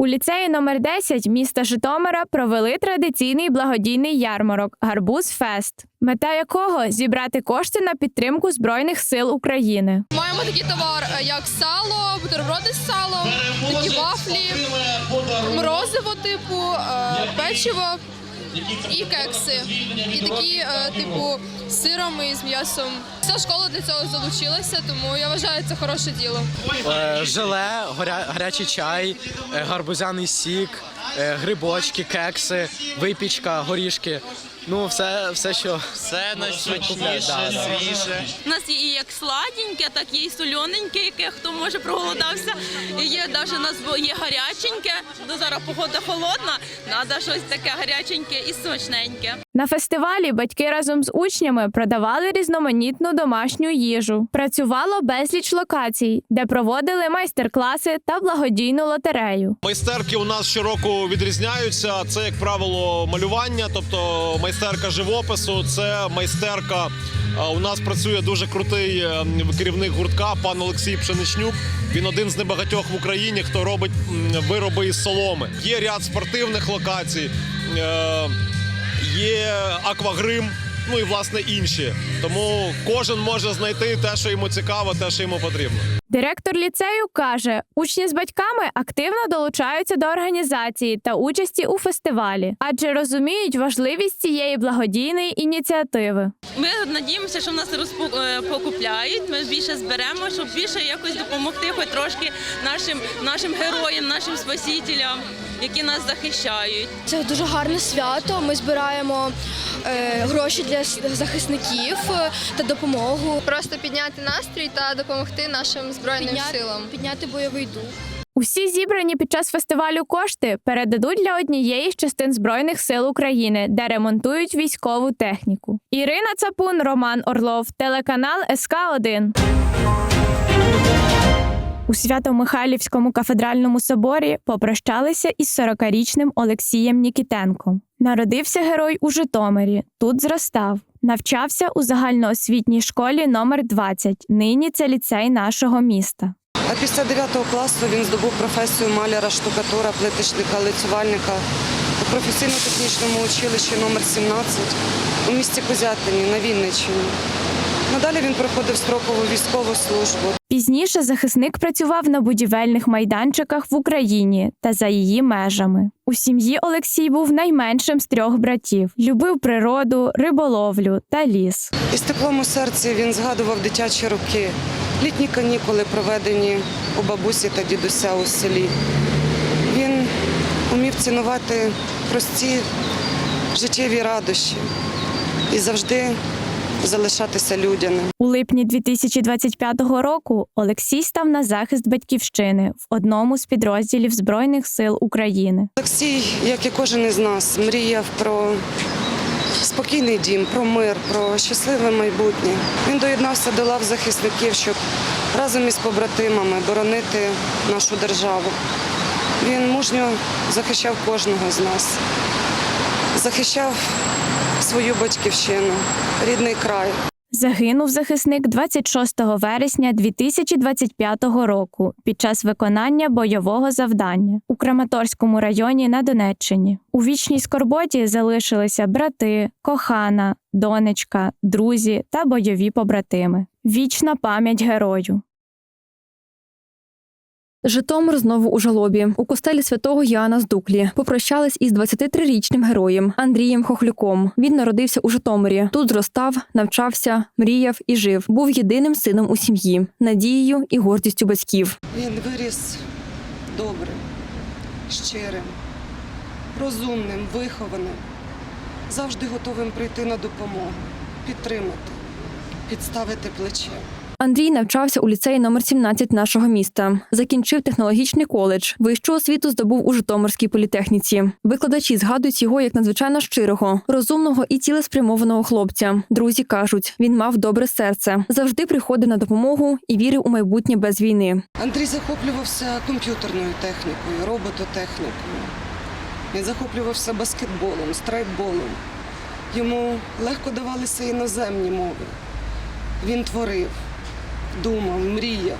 У ліцеї номер 10 міста Житомира провели традиційний благодійний ярмарок Гарбуз Фест, мета якого зібрати кошти на підтримку Збройних сил України. Маємо такі товар, е, як сало, бутерброди з салом, такі вафлі, морозиво типу, е, печиво і кекси. І такі, е, типу, з сиром і з м'ясом. Вся школа для цього залучилася, тому я вважаю це хороше діло. Е, желе, гарячий чай, е, гарбузяний сік, грибочки, кекси, випічка, горішки. Ну, все, все що Все найсмачніше, Да, да. свіже. У нас є і як сладеньке, так є і солененьке, яке хто може проголодався. І є навіть у нас є гаряченьке. Ну, зараз погода холодна, треба щось таке гаряченьке і смачненьке. На фестивалі батьки разом з учнями продавали різноманітну домашню їжу. Працювало безліч локацій, де проводили майстер-класи та благодійну лотерею. Майстерки у нас щороку відрізняються. Це, як правило, малювання, тобто майстерка живопису, це майстерка. У нас працює дуже крутий е, керівник гуртка, пан Олексій Пшеничнюк. Він один з небагатьох в Україні, хто робить вироби із соломи. Є ряд спортивних локацій, е, є аквагрим. Ну і власне інші. Тому кожен може знайти те, що йому цікаво, те, що йому потрібно. Директор ліцею каже, учні з батьками активно долучаються до організації та участі у фестивалі, адже розуміють важливість цієї благодійної ініціативи. Ми надіємося, що в нас розпо- е. Ми більше зберемо, щоб більше якось допомогти, хоч трошки нашим нашим героям, нашим спасителям, які нас захищають. Це дуже гарне свято. Ми збираємо е, гроші для захисників е, та допомогу. Просто підняти настрій та допомогти нашим збройним Підняти, силам. підняти бойовий дух. Усі зібрані під час фестивалю кошти передадуть для однієї з частин збройних сил України, де ремонтують військову техніку. Ірина Цапун, Роман Орлов, телеканал СК 1 У Свято-Михайлівському кафедральному соборі попрощалися із 40-річним Олексієм Нікітенком. Народився герой у Житомирі. Тут зростав. Навчався у загальноосвітній школі номер 20. Нині це ліцей нашого міста. А після 9 класу він здобув професію маляра, штукатура, плиточника, лицювальника у професійно-технічному училищі номер 17 у місті Козятині на Вінниччині. Надалі він проходив строкову військову службу. Пізніше захисник працював на будівельних майданчиках в Україні та за її межами. У сім'ї Олексій був найменшим з трьох братів. Любив природу, риболовлю та ліс. І з теплом у серці він згадував дитячі роки, літні канікули, проведені у бабусі та дідуся у селі. Він умів цінувати прості життєві радощі і завжди залишатися людяним. У липні 2025 року Олексій став на захист батьківщини в одному з підрозділів Збройних сил України. Олексій, як і кожен із нас, мріяв про спокійний дім, про мир, про щасливе майбутнє. Він доєднався до лав захисників, щоб разом із побратимами боронити нашу державу. Він мужньо захищав кожного з нас, захищав свою батьківщину, рідний край. Загинув захисник 26 вересня 2025 року під час виконання бойового завдання у Краматорському районі на Донеччині. У вічній скорботі залишилися брати, кохана, донечка, друзі та бойові побратими. Вічна пам'ять герою. Житомир знову у жалобі. У костелі святого Яна з Дуклі попрощались із 23-річним героєм Андрієм Хохлюком. Він народився у Житомирі. Тут зростав, навчався, мріяв і жив. Був єдиним сином у сім'ї, надією і гордістю батьків. Він виріс добрим, щирим, розумним, вихованим, завжди готовим прийти на допомогу, підтримати, підставити плече. Андрій навчався у ліцеї номер 17 нашого міста. Закінчив технологічний коледж. Вищу освіту здобув у Житомирській політехніці. Викладачі згадують його як надзвичайно щирого, розумного і цілеспрямованого хлопця. Друзі кажуть, він мав добре серце, завжди приходив на допомогу і вірив у майбутнє без війни. Андрій захоплювався комп'ютерною технікою, робототехнікою. Він захоплювався баскетболом, страйкболом. Йому легко давалися іноземні мови. Він творив, думав, мріяв.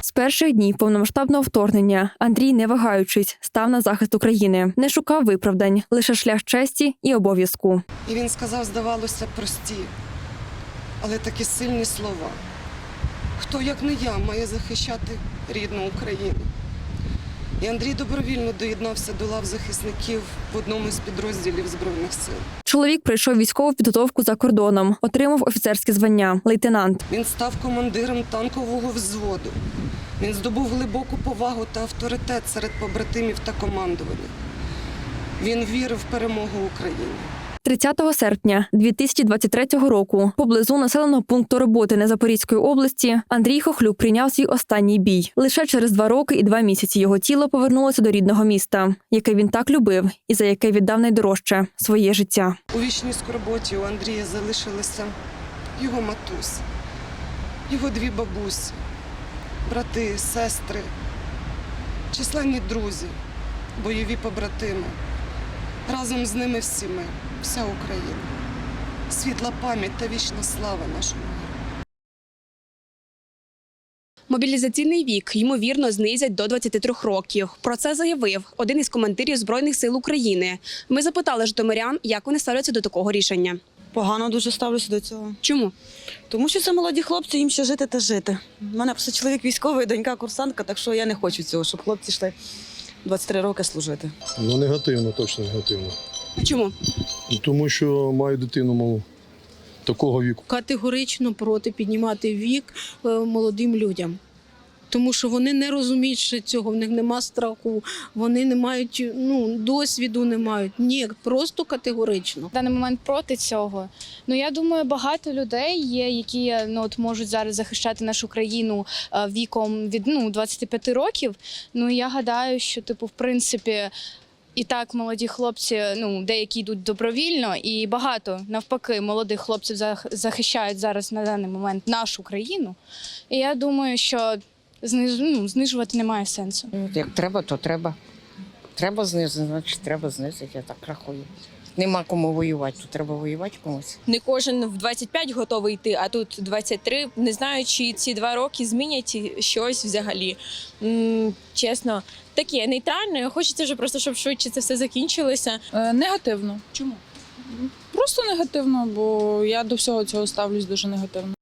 З перших днів повномасштабного вторгнення Андрій, не вагаючись, став на захист України, не шукав виправдань, лише шлях честі і обов'язку. І він сказав, здавалося, прості, але такі сильні слова. Хто, як не я, має захищати рідну Україну? І Андрій добровільно доєднався до лав захисників в одному з підрозділів Збройних сил. Чоловік пройшов військову підготовку за кордоном, отримав офіцерське звання лейтенант. Він став командиром танкового взводу. Він здобув глибоку повагу та авторитет серед побратимів та командування. Він вірив в перемогу України. 30 серпня 2023 року поблизу населеного пункту роботи Незапорізької області Андрій Хохлюк прийняв свій останній бій. Лише через два роки і два місяці його тіло повернулося до рідного міста, яке він так любив і за яке віддав найдорожче своє життя. У вічній скорботі у Андрія залишилися його матусь, його дві бабусі, брати, сестри, численні друзі, бойові побратими. Разом з ними всі ми, вся Україна. Світла пам'ять та вічна слава нашому. Мобілізаційний вік ймовірно знизять до 23 років. Про це заявив один із командирів збройних сил України. Ми запитали житомирян, як вони ставляться до такого рішення. Погано дуже ставлюся до цього. Чому Тому що це молоді хлопці, їм ще жити та жити. У мене просто чоловік військовий, донька курсантка, так що я не хочу цього, щоб хлопці йшли 23 роки служити. Ну, негативно, точно негативно. чому Тому що маю дитину малу такого віку. категорично проти піднімати вік е, молодим людям. Тому що вони не розуміють ще цього, в них нема страху, вони не мають ну, досвіду, не мають. Ні, просто категорично. В даний момент проти цього. Ну я думаю, багато людей є, які ну от можуть зараз захищати нашу країну е, віком від ну 25 років. Ну я гадаю, що типу, в принципі. І так молоді хлопці, ну деякі йдуть добровільно, і багато навпаки молодих хлопців зах- захищають зараз на даний момент нашу країну. І я думаю, що зниж, ну, знижувати немає сенсу. Як треба, то треба. Треба знизити, значить треба знизити, я так рахую. Нема кому воювати, то треба воювати комусь. Не кожен в 25 готовий йти, а тут 23. Не знаю, чи ці два роки змінять щось взагалі. М, Чесно, таке нейтральне. Хочеться вже просто, щоб швидше це все закінчилося. Е, негативно. Чому? Просто негативно, бо я до всього цього ставлюсь дуже негативно.